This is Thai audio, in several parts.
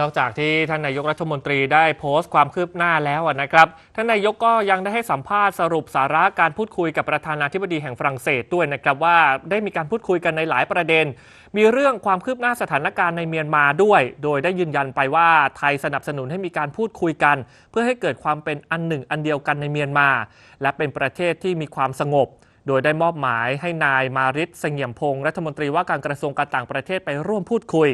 นอกจากที่ท่านนายกรัฐมนตรีได้โพสต์ความคืบหน้าแล้วนะครับ ท่านนายกก็ยังได้ให้สัมภาษณ์สรุปสาระการพูดคุยกับประธานาธิบดีแห่งฝรั่งเศสด้วยนะครับว่าได้มีการพูดคุยกันในหลายประเด็น มีเรื่องความคืบหน้าสถานการณ์ในเมียนมาด้วย โดยได้ยืนยันไปว่าไทยสนับสนุนให้มีการพูดคุยกัน เพื่อให้เกิดความเป็นอันหนึ่งอันเดียวกันในเมียนมา และเป็นประเทศที่มีความสงบโดยได้มอบหมายให้นายมาริศเสงี่ยมพงศ์รัฐมนตรีว่าการกระทรวงการต่างประเทศไปร่วมพูดคุย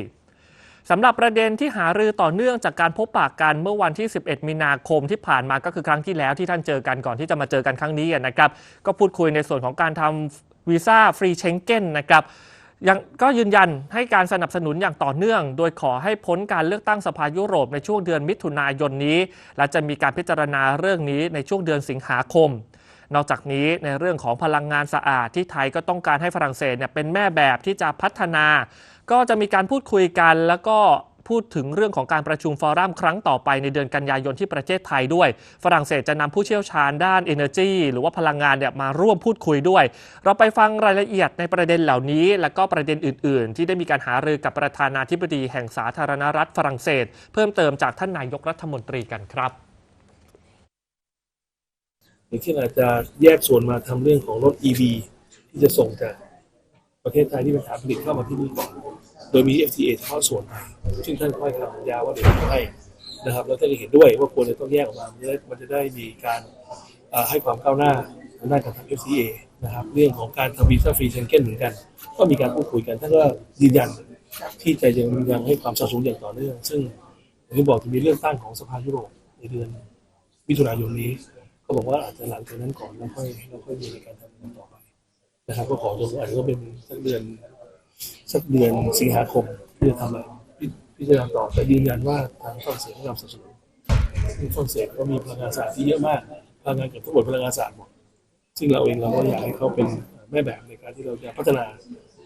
สำหรับประเด็นที่หารือต่อเนื่องจากการพบปากกันเมื่อวันที่ 11 มีนาคมที่ผ่านมาก็คือครั้งที่แล้วที่ท่านเจอกันก่อนที่จะมาเจอกันครั้งนี้นะครับ ก็พูดคุยในส่วนของการทำวีซ่าฟรีเชงเก้นนะครับยังก็ยืนยันให้การสนับสนุนอย่างต่อเนื่อง โดยขอให้พ้นการเลือกตั้งสภายุโรปในช่วงเดือนมิถุนายนนี้ และจะมีการพิจารณาเรื่องนี้ในช่วงเดือนสิงหาคม นอกจากนี้ในเรื่องของพลังงานสะอาดที่ไทยก็ต้องการให้ฝรั่งเศสเนี่ยเป็นแม่แบบที่จะพัฒนา ก็จะมีการพูดคุยกันแล้วก็พูดถึงเรื่องของการประชุมฟอรัมครั้งต่อไปในเดือนกันยายนที่ประเทศไทยด้วย ฝรั่งเศสจะนำผู้เชี่ยวชาญด้าน Energy หรือว่าพลังงานเนี่ยมาร่วมพูดคุยด้วย เราไปฟังรายละเอียดในประเด็นเหล่านี้ และก็ประเด็นอื่น ๆ ที่ได้มีการหารือกับประธานาธิบดีแห่งสาธารณรัฐฝรั่งเศส เพิ่มเติมจากท่านนายกรัฐมนตรีกันครับอย่างเช่นอาจจะแยกส่วนมาทำเรื่องของรถ EV ที่จะส่งจากประเทศไทยที่เป็นฐานผลิตเข้ามาที่นี่ก่อน ดยมี FTA เฉพาส่วนไปซึ่งท่านค่อยทำสัญญาว่าเดี๋ยวจะให้นะครับแล้วท่านก็เห็นด้วยว่าควรจะต้องแยกออกมามันจะได้มันจะได้มีการให้ความก้าวหน้าทางด้านการทำ FTA นะครับเรื่องของการทำวีซ่าฟรีเชนเก้นเหมือนกัน ก็มีการพูดคุยกันท่านก็ยืนยันที่จะยังยังให้ความสนับสนุนอย่างต่อเนื่อง ซึ่งอย่างที่บอกจะมีเรื่องตั้งของสภายุโรปในเดือนมิถุนายนนี้ก็บอกว่าอาจจะหลังจากนั้นก่อนแล้วค่อยแล้วค่อยมีในการทำต่อไปนะครับ ก็ขอจนอาจจะก็เป็นสักเดือน สักเดือนสิงหาคมที่จะทำอะไรพิพิจารณาต่อแต่ยืนยันว่าทางฝรั่งเศสให้ความสนับสนุนซึ่งฝรั่งเศสก็มีพลังงานสะอาดที่เยอะมากพลังงานเกือบทั้งหมดพลังงานสะอาดหมดซึ่งเราเองเราก็อยากให้เขาเป็นแม่แบบในการที่เราจะพัฒนา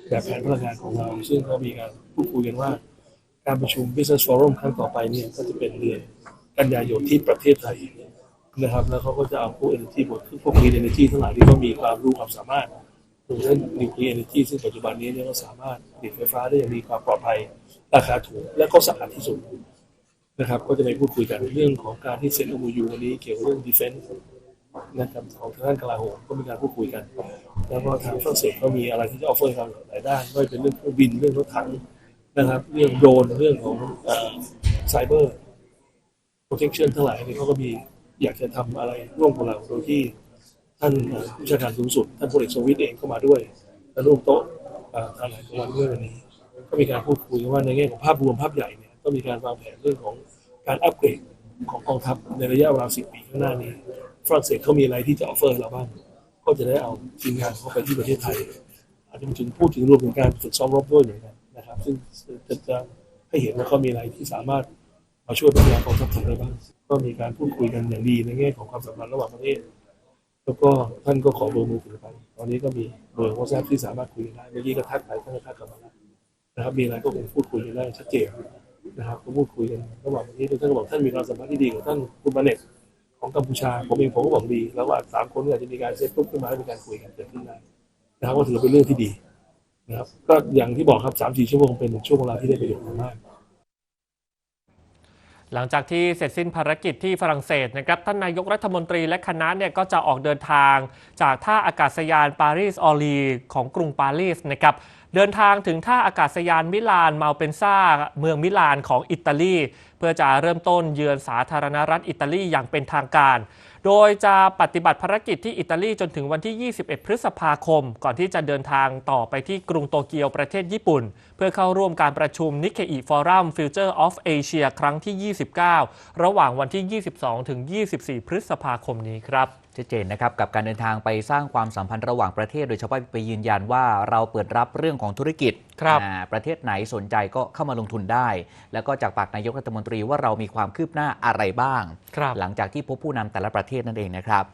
แบบแผนพลังงานของเรา ซึ่งเขามีการพูดคุยกันว่า การประชุม Business Forum ครั้งต่อไปเนี่ยก็จะเป็นเดือนกันยายนที่ประเทศไทยนะครับ แล้วเขาก็จะเอาพวก energy หมดคือพวก green energy ทั้งหลายที่เขามีความรู้ความสามารถ รวมทั้ง nuclear energy ซึ่งปัจจุบันนี้เนี่ยก็สามารถผลิตไฟฟ้าได้อย่างมีความปลอดภัย ราคาถูกและก็สะอาดที่สุดนะครับก็จะไปพูดคุยกันเรื่องของการที่เซ็น MOU วันนี้เกี่ยวกับเรื่อง defense นะครับของทางด้านกลาโหมก็มีการพูดคุยกัน แล้วก็ทางฝรั่งเศสก็มีอะไรที่จะออฟเฟอร์เราหลายด้านไม่ว่าจะเป็นเรื่องเครื่องบินเรื่องรถถังนะครับ เรื่องโดรนเรื่องของไซเบอร์ protection ทั้งหลายนี่เขาก็มีอยากจะทำอะไรร่วมกับเราโดยที่ ท่านผู้จัดการสูงสุด ท่านพลเอกสวิตเองก็มาด้วยและร่วมโต๊ะทางหลายวันเมื่อวันนี้ ก็มีการพูดคุยกันว่าในแง่ของภาพรวมภาพใหญ่เนี่ยก็มีการวางแผนเรื่องของการอัปเกรดของกองทัพในระยะเวลาสิบปีข้างหน้านี้ฝรั่งเศสเขามีอะไรที่จะออฟเฟอร์เราบ้างก็จะได้เอาทีมงานเข้าไปที่ประเทศไทย อาจจะถึงพูดถึงรวมถึงการฝึกซ้อมรบด้วยเหมือนกันนะครับ ซึ่งจะจะให้เห็นว่าเขามีอะไรที่สามารถมาช่วยพัฒนากองทัพไทยได้บ้างก็มีการพูดคุยกันอย่างดีในแง่ของความสัมพันธ์ระหว่างประเทศ แล้วก็ท่านก็ขอเบอร์มือถือไป ตอนนี้ก็มีเบอร์วอทแอปที่สามารถคุยกันได้ เมื่อกี้ก็ทักไปท่านก็ทักกลับมาแล้วนะครับ มีอะไรก็คงพูดคุยกันได้ชัดเจนนะครับ ก็พูดคุยกันระหว่างประเทศท่านก็บอกท่านมีความสัมพันธ์ที่ดีกับท่านคุณมาเนตของกัมพูชา ผมเองผมก็บอกดีแล้วว่าสามคนอยอาจจะมีการเซตปุ๊บขึ้นมาแล้วมีการคุยกันเกิดขึ้นได้นะครับก็ถือเป็นเรื่องที่ดีนะครับ ก็อย่างที่บอกครับสามสี่ชั่วโมงเป็นช่วงเวลาที่ได้ประโยชน์มาก หลังจากที่เสร็จสิ้นภารกิจที่ฝรั่งเศสนะครับท่านนายกรัฐมนตรีและคณะเนี่ยก็จะออกเดินทาง จากท่าอากาศยานปารีสออลีของกรุงปารีสนะครับเดินทางถึงท่าอากาศยานมิลานมาเปนซ่าเมืองมิลานของอิตาลีเพื่อจะเริ่มต้นเยือนสาธารณรัฐอิตาลีอย่างเป็นทางการ โดยจะปฏิบัติภารกิจที่อิตาลีจนถึงวันที่ 21 พฤษภาคม ก่อนที่จะเดินทางต่อไปที่กรุงโตเกียวประเทศญี่ปุ่น เพื่อเข้าร่วมการประชุม Nikkei Forum Future of Asia ครั้งที่ 29 ระหว่างวันที่ 22 ถึง 24 พฤษภาคมนี้ครับชัดเจนนะครับกับการเดินทางไปสร้างความสัมพันธ์ระหว่างประเทศ โดยเฉพาะไปยืนยันว่าเราเปิดรับเรื่องของธุรกิจ ประเทศไหนสนใจก็เข้ามาลงทุนได้ แล้วก็จากปากนายกรัฐมนตรีว่าเรามีความคืบหน้าอะไรบ้างครับหลังจากที่พบผู้นำแต่ละประเทศนั่นเองนะครับ